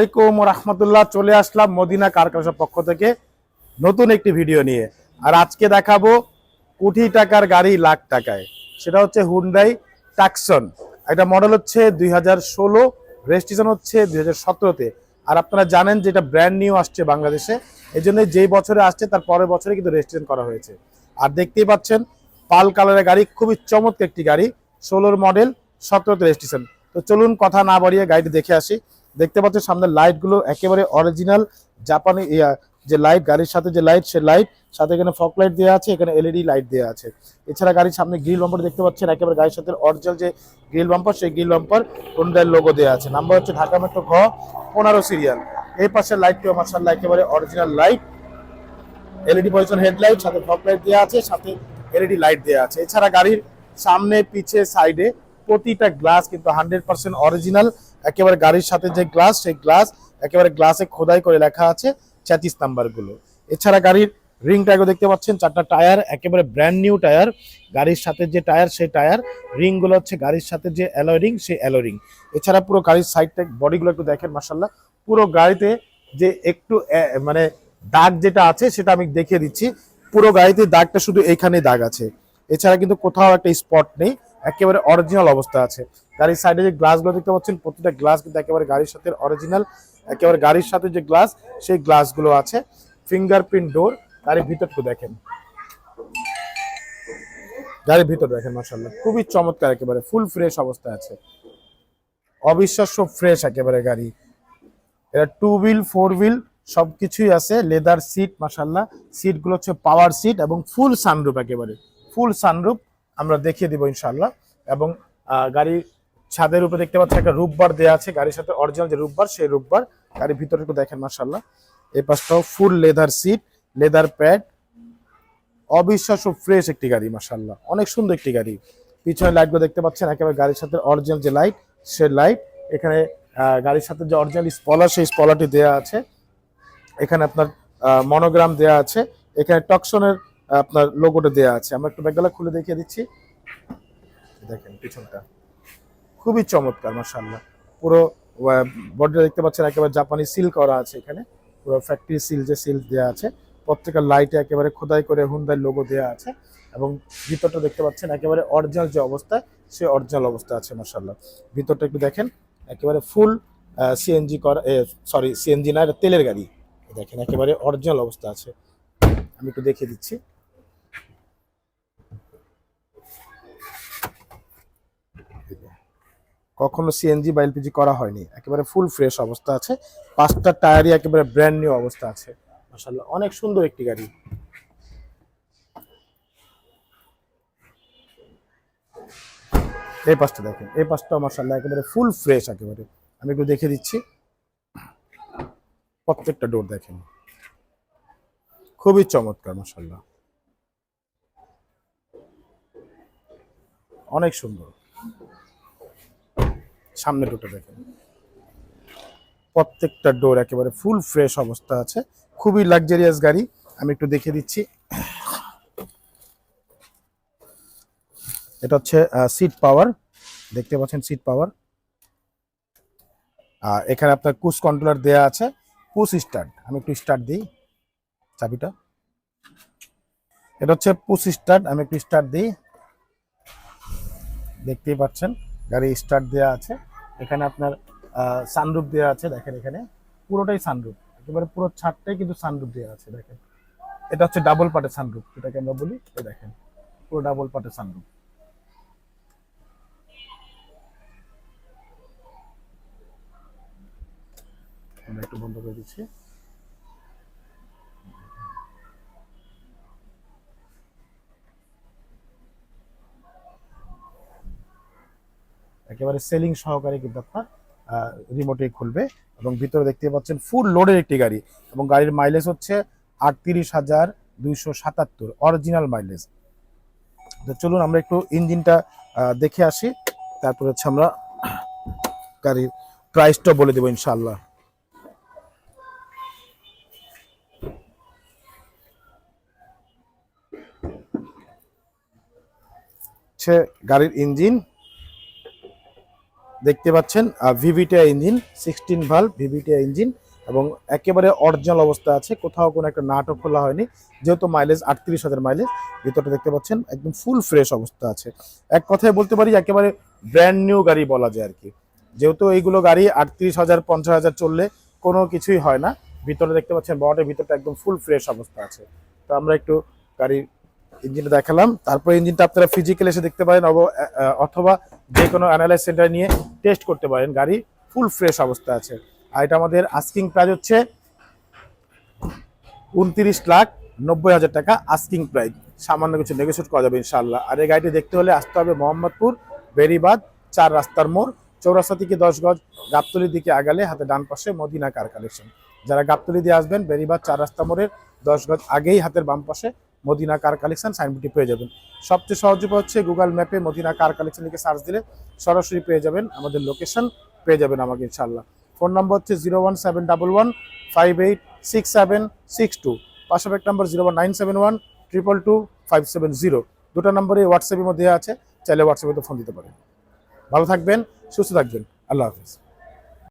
আসসালামাইকুম রহমতুল্লাহ, চলে আসলাম মদিনা কারখানার পক্ষ থেকে নতুন একটি ভিডিও নিয়ে। আর আজকে দেখাবো কোটি টাকার গাড়ি লাখ টাকায়। সেটা হচ্ছে হুন্ডাই টাকসন একটা মডেল হচ্ছে দুই হাজার ষোলো রেজিস্ট্রেশন হচ্ছে দুই হাজার সতেরোতে। আর আপনারা জানেন যে এটা ব্র্যান্ড নিউ আসছে বাংলাদেশে। এই জন্য যেই বছরে আসছে, তার পরের বছরে কিন্তু রেজিস্ট্রেশন করা হয়েছে। আর দেখতেই পাচ্ছেন, পাল কালারের গাড়ি, খুবই চমৎকার একটি গাড়ি, ষোলোর মডেল সতেরোতে রেজিস্ট্রেশন তো চলুন কথা না বাড়িয়ে গাড়িটি দেখে আসি। দেখতে পাচ্ছেন সামনের লাইটগুলো একেবারে অরিজিনাল জাপানি যে লাইট গাড়ির সাথে যে লাইট সে লাইট সাথে এখানে ফক লাইট দেওয়া আছে, এখানে এলইডি লাইট দেওয়া আছে। এছাড়া গাড়ির সামনে গ্রিল বাম্পার দেখতে পাচ্ছেন, একেবারে গাড়ির সাথে অরিজিনাল যে গ্রিল বাম্পার সেই গ্রিল বাম্পার হোন্ডার লোগো দেওয়া আছে। নাম্বার হচ্ছে ঢাকা মেট্রো ঘ পনেরো সিরিয়াল এই পাশের লাইটটিও মার্শাল্লাহ একেবারে original light LED position headlight সাথে ফক লাইট দেওয়া আছে, সাথে এলইডি লাইট দেওয়া আছে। এছাড়া গাড়ির সামনে, পিছে সাইডে প্রতিটা গ্লাস কিন্তু হান্ড্রেড পার্সেন্ট অরিজিনাল একেবারে গাড়ির সাথে যে গ্লাস সেই গ্লাস একেবারে গ্লাসে খোদাই করে লেখা আছে চ্যাতিস নাম্বারগুলো। এছাড়া গাড়ির রিং দেখতে পাচ্ছেন, চারটা টায়ার একেবারে ব্র্যান্ড নিউ টায়ার গাড়ির সাথে যে টায়ার সেই টায়ার রিংগুলো হচ্ছে গাড়ির সাথে যে অ্যালয় রিং সেই অ্যালয় রিং এছাড়া পুরো গাড়ির সাইডটা বডিগুলো একটু দেখেন মাসাল্লাহ পুরো গাড়িতে যে একটু মানে দাগ যেটা আছে, সেটা আমি দেখিয়ে দিচ্ছি। পুরো গাড়িতে দাগটা শুধু এইখানে দাগ আছে। এছাড়া কিন্তু কোথাও একটা স্পট নেই। একেবারে অরিজিনাল অবস্থা আছে। গাড়ির সাইডে যে গ্লাসগুলো দেখতে পাচ্ছেন, প্রতিটা গ্লাস কিন্তু একেবারে গাড়ির সাথে অরিজিনাল একেবারে গাড়ির সাথে যে গ্লাস সেই গ্লাসগুলো আছে। ফিঙ্গারপ্রিন্ট ডোর গাড়ির ভিতরটা দেখেন। গাড়ির ভিতর দেখেন মাসাল্লাহ খুবই চমৎকার একেবারে ফুল ফ্রেশ অবস্থায় আছে। অবিশ্বাস্য ফ্রেশ একেবারে গাড়ি। এটা টু হুইল ফোর হুইল সবকিছুই আছে। লেদার সিট মাসাল্লাহ সিটগুলো হচ্ছে পাওয়ার সিট এবং ফুল সানরুপ একেবারে। ফুল সানরুপ আমরা দেখিয়ে দিব ইনশাল্লাহ এবং গাড়ির ছাদের উপরে দেখতে পাচ্ছি একটা রূপবার দেওয়া আছে। গাড়ির সাথে অরিজিনাল যে রূপবার, সেই রূপবার গাড়ির ভিতরে একটু দেখেন মাসাল্লাহ এই পাশটাও full leather seat leather pad অবিশ্বাস্য ফ্রেশ একটি গাড়ি মাসাল্লাহ অনেক সুন্দর একটি গাড়ি। পিছনে লাইটগুলো দেখতে পাচ্ছেন, একেবারে গাড়ির সাথে অরিজিনাল যে লাইট সে লাইট এখানে গাড়ির সাথে যে অরিজিনাল স্পলার সেই স্পলারটি দেওয়া আছে। এখানে আপনার মনোগ্রাম দেওয়া আছে। এখানে টকশনের আপনার লোগোটা দেওয়া আছে। আমরা একটু ব্যাগডালা খুলে দেখিয়ে দিচ্ছি। দেখেন, পিছনটা। খুবই চমৎকার মাসাল্লাহ পুরো বডিটা দেখতে পাচ্ছেন, একেবারে জাপানি সিল করা আছে এখানে। পুরো ফ্যাক্টরি সিল যে সিল দেওয়া আছে। প্রত্যেকটা লাইটে একেবারে খোদাই করে হুন্দাই লোগো দেওয়া আছে। এবং ভিতরটা দেখতে পাচ্ছেন, একেবারে অরিজিনাল যে অবস্থা, সে অরিজিনাল অবস্থা আছে মাসাল্লাহ ভিতরটা একটু দেখেন, একেবারে ফুল সিএনজি করা সরি সিএনজি না তেলের গাড়ি। দেখেন, একেবারে অরিজিনাল অবস্থা আছে। আমি একটু দেখিয়ে দিচ্ছি। কখনো সিএনজি বা এলপিজি করা হয়নি। একেবারে ফুল ফ্রেশ অবস্থা আছে। পাঁচটা টায়ারই একেবারে ব্র্যান্ড নিউ অবস্থা আছে। মাশাআল্লাহ, অনেক সুন্দর একটি গাড়ি। এই পাশটা দেখেন, এই পাশটা মাশাআল্লাহ একেবারে ফুল ফ্রেশ একেবারে। আমি একটু দেখে দিচ্ছি। প্রত্যেকটা ডোর দেখেন। খুবই চমৎকার, মাশাআল্লাহ। অনেক সুন্দর। সামনে দুটো দেখেন। প্রত্যেকটা ডোর একেবারে ফুল ফ্রেশ অবস্থা আছে। খুবই লাক্সারিয়াস গাড়ি। আমি একটু দেখে দিচ্ছি। এটা হচ্ছে সিট পাওয়ার দেখতে পাচ্ছেন সিট পাওয়ার আর এখানে আপনার কুস কন্ট্রোলার দেয়া আছে। পুশ স্টার্ট আমি একটু স্টার্ট দিই চাবিটা। এটা হচ্ছে পুশ স্টার্ট আমি একটু স্টার্ট দিই। দেখতেই পাচ্ছেন, গাড়ি স্টার্ট দেওয়া আছে। এখানে আপনার সানরুপ দেওয়া আছে, দেখেন এখানে। পুরোটাই সানরুপ একেবারে পুরো ছাদটাই কিন্তু সানরুপ দেওয়া আছে, দেখেন। এটা হচ্ছে ডাবল পার্টের সানরুপ যেটাকে আমরা বলি, এই দেখেন। পুরো ডাবল পার্টের সানরুপ একটু বন্ধ করে দিচ্ছি। একেবারে সেলিং সহকারে কিন্তু আপনার রিমোটে খুলবে এবং ভিতরে দেখতে পাচ্ছেন ফুল লোডের একটি গাড়ি এবং গাড়ির মাইলেজ হচ্ছে আটত্রিশ হাজার দুইশো সাতাত্তর অরিজিনাল মাইলেজ তো চলুন আমরা একটু ইঞ্জিনটা দেখে আসি। তারপর হচ্ছে আমরা গাড়ির প্রাইসটা বলে দেবো ইনশাল্লাহ হচ্ছে গাড়ির ইঞ্জিন দেখতে পাচ্ছেন ভিভিটিআই ইঞ্জিন সিক্সটিন ভালো ভিভিটিআই ইঞ্জিন এবং একেবারে অরিজিনাল অবস্থা আছে। কোথাও কোনো একটা নাটও খোলা হয়নি, যেহেতু মাইলেজ আটত্রিশ হাজার মাইলেজ ভিতরটা দেখতে পাচ্ছেন, একদম ফুল ফ্রেশ অবস্থা আছে। এক কথায় বলতে পারি, একেবারে ব্র্যান্ড নিউ গাড়ি বলা যায় আর কি। যেহেতু এইগুলো গাড়ি আটত্রিশ হাজার, পঞ্চাশ হাজার চললে কোনো কিছুই হয় না। ভিতরে দেখতে পাচ্ছেন বটের ভিতরটা একদম ফুল ফ্রেশ অবস্থা আছে। তো আমরা একটু গাড়ির ইঞ্জিনটা দেখালাম। তারপর ইঞ্জিনটা আপনারা ফিজিক্যাল এসে দেখতে পারেন অথবা যে কোনো অ্যানালাইজ সেন্টার নিয়ে টেস্ট করতে পারেন। গাড়ি ফুল ফ্রেশ অবস্থা আছে। আর এটা আমাদের আস্কিং প্রাইস হচ্ছে উনত্রিশ লাখ নব্বই হাজার টাকা আস্কিং প্রাইস সামান্য কিছু নেগোসিয়েট করা যাবে ইনশাল্লাহ আর এই গাড়িটি দেখতে হলে আসতে হবে মোহাম্মদপুর বেরিবাদ চার রাস্তার মোড়, চৌরাস্তা থেকে দশ গজ, গাবতলির দিকে আগালে হাতে ডান পাশে মদিনা কার কালেকশন যারা গাবতলি দিয়ে আসবেন বেরিবাদ চার রাস্তা মোড়ের দশ গজ আগেই হাতের বাম পাশে মদিনা কার কালেকশন সাইনবোর্ডটি পেয়ে যাবেন। সবচেয়ে সহজ উপায় হচ্ছে গুগল ম্যাপে মদিনা কার কালেকশন লিখে সার্চ দিলে সরাসরি পেয়ে যাবেন, আমাদের লোকেশন পেয়ে যাবেন আমাকে ইনশাল্লাহ ফোন নম্বর হচ্ছে zero one seven double one five eight six seven six two পাশাপাশি number zero one nine seven one triple two five seven zero দুটো নম্বরে হোয়াটসঅ্যাপের মধ্যে আছে, চাইলে হোয়াটসঅ্যাপে তো ফোন দিতে পারেন। ভালো থাকবেন, সুস্থ থাকবেন। আল্লাহ হাফিজ।